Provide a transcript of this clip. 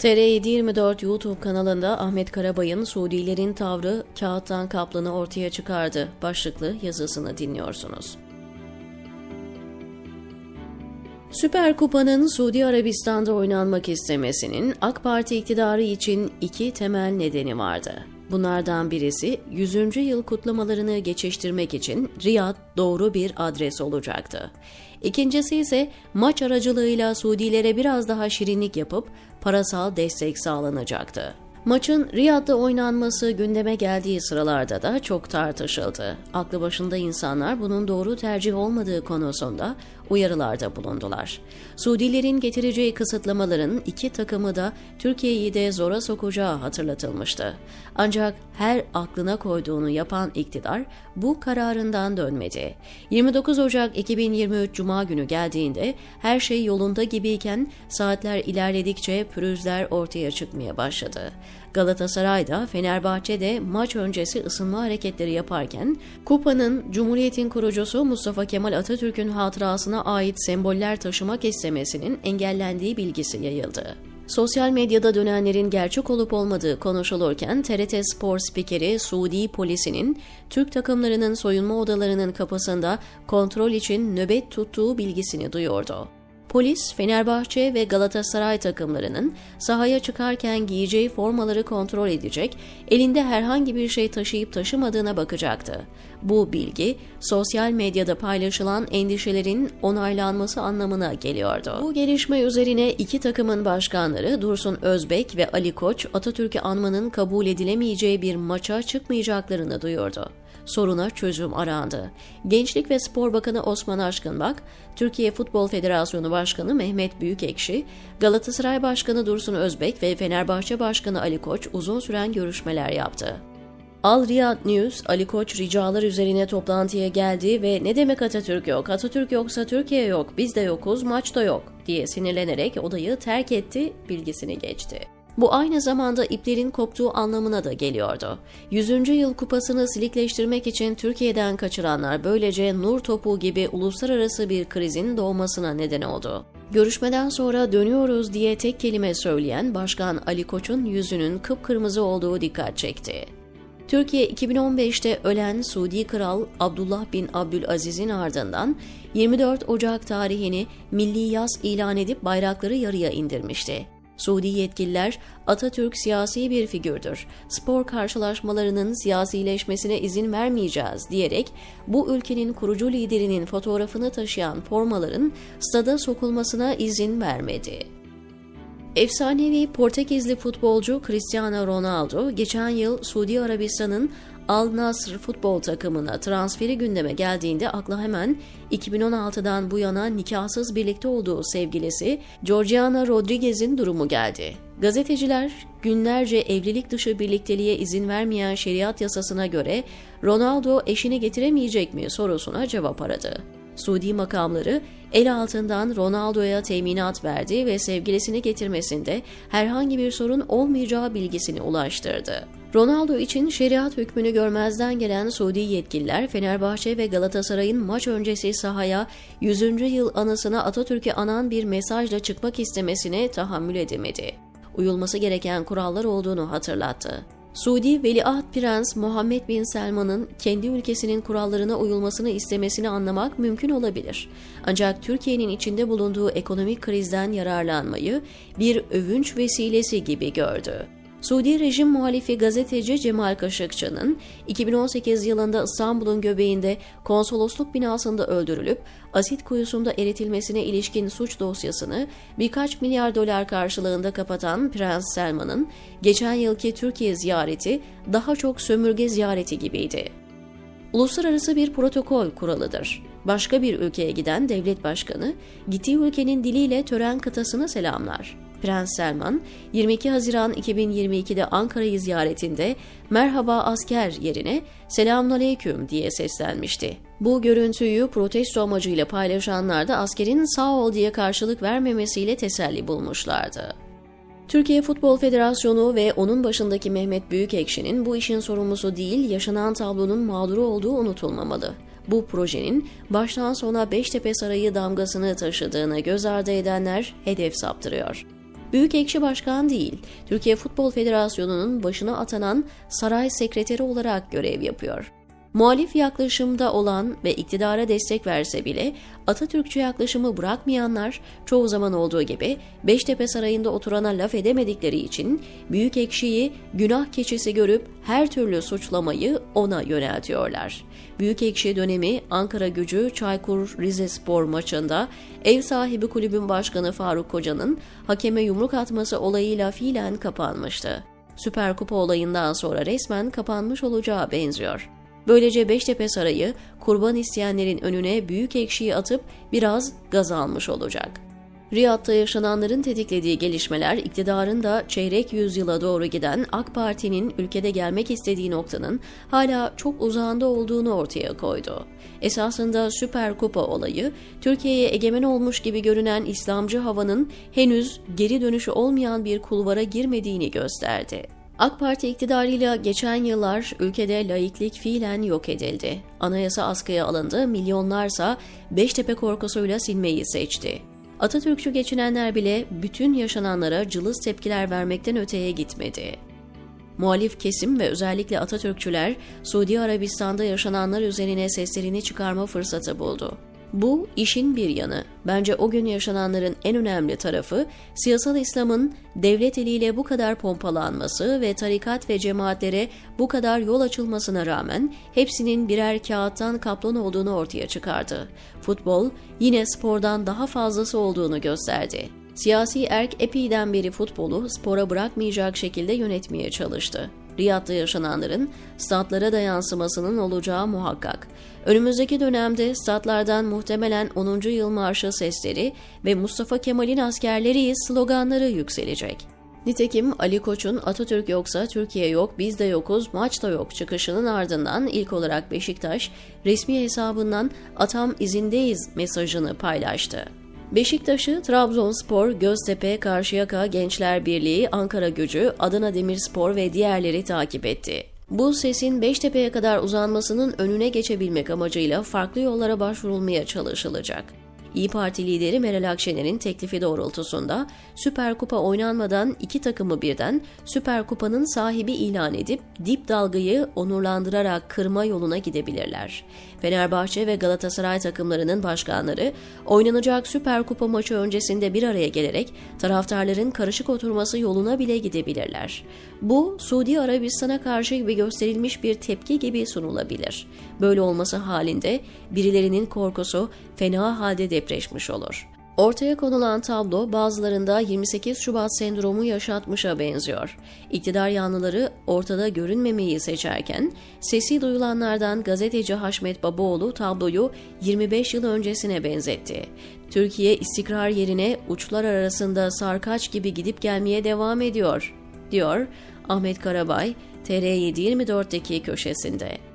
TR724 YouTube kanalında Ahmet Karabay'ın Suudilerin tavrı kağıttan kaplanı ortaya çıkardı başlıklı yazısını dinliyorsunuz. Süper Kupa'nın Suudi Arabistan'da oynanmak istemesinin AK Parti iktidarı için iki temel nedeni vardı. Bunlardan birisi 100. yıl kutlamalarını geçiştirmek için Riyad doğru bir adres olacaktı. İkincisi ise maç aracılığıyla Suudilere biraz daha şirinlik yapıp parasal destek sağlanacaktı. Maçın Riyad'da oynanması gündeme geldiği sıralarda da çok tartışıldı. Aklı başında insanlar bunun doğru tercih olmadığı konusunda uyarılarda bulundular. Suudilerin getireceği kısıtlamaların iki takımı da Türkiye'yi de zora sokacağı hatırlatılmıştı. Ancak her aklına koyduğunu yapan iktidar bu kararından dönmedi. 29 Ocak 2023 Cuma günü geldiğinde her şey yolunda gibiyken saatler ilerledikçe pürüzler ortaya çıkmaya başladı. Galatasaray'da, Fenerbahçe'de maç öncesi ısınma hareketleri yaparken kupanın Cumhuriyet'in kurucusu Mustafa Kemal Atatürk'ün hatırasına ait semboller taşımak istemesinin engellendiği bilgisi yayıldı. Sosyal medyada dönenlerin gerçek olup olmadığı konuşulurken TRT Spor spikeri Suudi polisinin Türk takımlarının soyunma odalarının kapısında kontrol için nöbet tuttuğu bilgisini duyurdu. Polis, Fenerbahçe ve Galatasaray takımlarının sahaya çıkarken giyeceği formaları kontrol edecek, elinde herhangi bir şey taşıyıp taşımadığına bakacaktı. Bu bilgi, sosyal medyada paylaşılan endişelerin onaylanması anlamına geliyordu. Bu gelişme üzerine iki takımın başkanları Dursun Özbek ve Ali Koç, Atatürk'ü anmanın kabul edilemeyeceği bir maça çıkmayacaklarını duyurdu soruna çözüm arandı. Gençlik ve Spor Bakanı Osman Aşkınbak, Türkiye Futbol Federasyonu Başkanı Mehmet Büyükekşi, Galatasaray Başkanı Dursun Özbek ve Fenerbahçe Başkanı Ali Koç uzun süren görüşmeler yaptı. Al Riyad News, Ali Koç ricalar üzerine toplantıya geldi ve ne demek Atatürk yok, Atatürk yoksa Türkiye yok, biz de yokuz, maç da yok diye sinirlenerek odayı terk etti, bilgisini geçti. Bu aynı zamanda iplerin koptuğu anlamına da geliyordu. 100. yıl kupasını silikleştirmek için Türkiye'den kaçıranlar böylece nur topu gibi uluslararası bir krizin doğmasına neden oldu. Görüşmeden sonra dönüyoruz diye tek kelime söyleyen Başkan Ali Koç'un yüzünün kıpkırmızı olduğu dikkat çekti. Türkiye 2015'te ölen Suudi Kral Abdullah bin Abdülaziz'in ardından 24 Ocak tarihini milli yaz ilan edip bayrakları yarıya indirmişti. Suudi yetkililer Atatürk siyasi bir figürdür. Spor karşılaşmalarının siyasileşmesine izin vermeyeceğiz diyerek bu ülkenin kurucu liderinin fotoğrafını taşıyan formaların stada sokulmasına izin vermedi. Efsanevi Portekizli futbolcu Cristiano Ronaldo geçen yıl Suudi Arabistan'ın Al Nasr futbol takımına transferi gündeme geldiğinde akla hemen 2016'dan bu yana nikahsız birlikte olduğu sevgilisi Georgiana Rodriguez'in durumu geldi. Gazeteciler günlerce evlilik dışı birlikteliğe izin vermeyen şeriat yasasına göre Ronaldo eşini getiremeyecek mi sorusuna cevap aradı. Suudi makamları el altından Ronaldo'ya teminat verdi ve sevgilisini getirmesinde herhangi bir sorun olmayacağı bilgisini ulaştırdı. Ronaldo için şeriat hükmünü görmezden gelen Suudi yetkililer Fenerbahçe ve Galatasaray'ın maç öncesi sahaya 100. yıl anısına Atatürk'ü anan bir mesajla çıkmak istemesine tahammül edemedi. Uyulması gereken kurallar olduğunu hatırlattı. Suudi Veliaht Prens Muhammed Bin Selman'ın kendi ülkesinin kurallarına uyulmasını istemesini anlamak mümkün olabilir. Ancak Türkiye'nin içinde bulunduğu ekonomik krizden yararlanmayı bir övünç vesilesi gibi gördü. Suudi rejim muhalifi gazeteci Cemal Kaşıkçı'nın 2018 yılında İstanbul'un göbeğinde konsolosluk binasında öldürülüp asit kuyusunda eritilmesine ilişkin suç dosyasını birkaç milyar dolar karşılığında kapatan Prens Selman'ın geçen yılki Türkiye ziyareti daha çok sömürge ziyareti gibiydi. Uluslararası bir protokol kuralıdır. Başka bir ülkeye giden devlet başkanı gittiği ülkenin diliyle tören kıtasını selamlar. Prens Selman 22 Haziran 2022'de Ankara'yı ziyaretinde merhaba asker yerine selamünaleyküm diye seslenmişti. Bu görüntüyü protesto amacıyla paylaşanlar da askerin sağ ol diye karşılık vermemesiyle teselli bulmuşlardı. Türkiye Futbol Federasyonu ve onun başındaki Mehmet Büyükekşi'nin bu işin sorumlusu değil, yaşanan tablonun mağduru olduğu unutulmamalı. Bu projenin baştan sona Beştepe Sarayı damgasını taşıdığını göz ardı edenler hedef saptırıyor. Büyükekşi Başkan değil, Türkiye Futbol Federasyonu'nun başına atanan saray sekreteri olarak görev yapıyor. Muhalif yaklaşımda olan ve iktidara destek verse bile Atatürkçü yaklaşımı bırakmayanlar çoğu zaman olduğu gibi Beştepe Sarayı'nda oturana laf edemedikleri için büyük ekşiyi günah keçisi görüp her türlü suçlamayı ona yöneltiyorlar. Büyük ekşi dönemi Ankara gücü Çaykur Rizespor maçında ev sahibi kulübün başkanı Faruk Koca'nın hakeme yumruk atması olayıyla fiilen kapanmıştı. Süper Kupa olayından sonra resmen kapanmış olacağı benziyor. Böylece Beştepe Sarayı kurban isteyenlerin önüne büyük ekşiyi atıp biraz gaz almış olacak. Riyad'da yaşananların tetiklediği gelişmeler iktidarın da çeyrek yüzyıla doğru giden AK Parti'nin ülkede gelmek istediği noktanın hala çok uzağında olduğunu ortaya koydu. Esasında Süper Kupa olayı Türkiye'ye egemen olmuş gibi görünen İslamcı havanın henüz geri dönüşü olmayan bir kulvara girmediğini gösterdi. AK Parti iktidarıyla geçen yıllar ülkede laiklik fiilen yok edildi. Anayasa askıya alındı, milyonlarsa Beştepe korkusuyla silmeyi seçti. Atatürkçü geçinenler bile bütün yaşananlara cılız tepkiler vermekten öteye gitmedi. Muhalif kesim ve özellikle Atatürkçüler Suudi Arabistan'da yaşananlar üzerine seslerini çıkarma fırsatı buldu. Bu işin bir yanı. Bence o gün yaşananların en önemli tarafı siyasal İslam'ın devlet eliyle bu kadar pompalanması ve tarikat ve cemaatlere bu kadar yol açılmasına rağmen hepsinin birer kağıttan kaplan olduğunu ortaya çıkardı. Futbol yine spordan daha fazlası olduğunu gösterdi. Siyasi erk epeyden beri futbolu spora bırakmayacak şekilde yönetmeye çalıştı. Riyad'da yaşananların statlara da yansımasının olacağı muhakkak. Önümüzdeki dönemde statlardan muhtemelen 10. yıl marşı sesleri ve Mustafa Kemal'in askerleriyiz sloganları yükselecek. Nitekim Ali Koç'un Atatürk yoksa Türkiye yok, biz de yokuz, maç da yok çıkışının ardından ilk olarak Beşiktaş resmi hesabından atam izindeyiz mesajını paylaştı. Beşiktaş'ı Trabzonspor, Göztepe, Karşıyaka, Gençler Birliği, Ankara Gücü, Adana Demirspor ve diğerleri takip etti. Bu sesin Beştepe'ye kadar uzanmasının önüne geçebilmek amacıyla farklı yollara başvurulmaya çalışılacak. İyi Parti lideri Meral Akşener'in teklifi doğrultusunda Süper Kupa oynanmadan iki takımı birden Süper Kupa'nın sahibi ilan edip dip dalgayı onurlandırarak kırma yoluna gidebilirler. Fenerbahçe ve Galatasaray takımlarının başkanları oynanacak Süper Kupa maçı öncesinde bir araya gelerek taraftarların karışık oturması yoluna bile gidebilirler. Bu Suudi Arabistan'a karşı gibi gösterilmiş bir tepki gibi sunulabilir. Böyle olması halinde birilerinin korkusu fena halde depreşmiş olur. Ortaya konulan tablo bazılarında 28 Şubat sendromu yaşatmışa benziyor. İktidar yanlıları ortada görünmemeyi seçerken sesi duyulanlardan gazeteci Haşmet Babaoğlu tabloyu 25 yıl öncesine benzetti. Türkiye istikrar yerine uçlar arasında sarkaç gibi gidip gelmeye devam ediyor, diyor Ahmet Karabay TR724'deki köşesinde.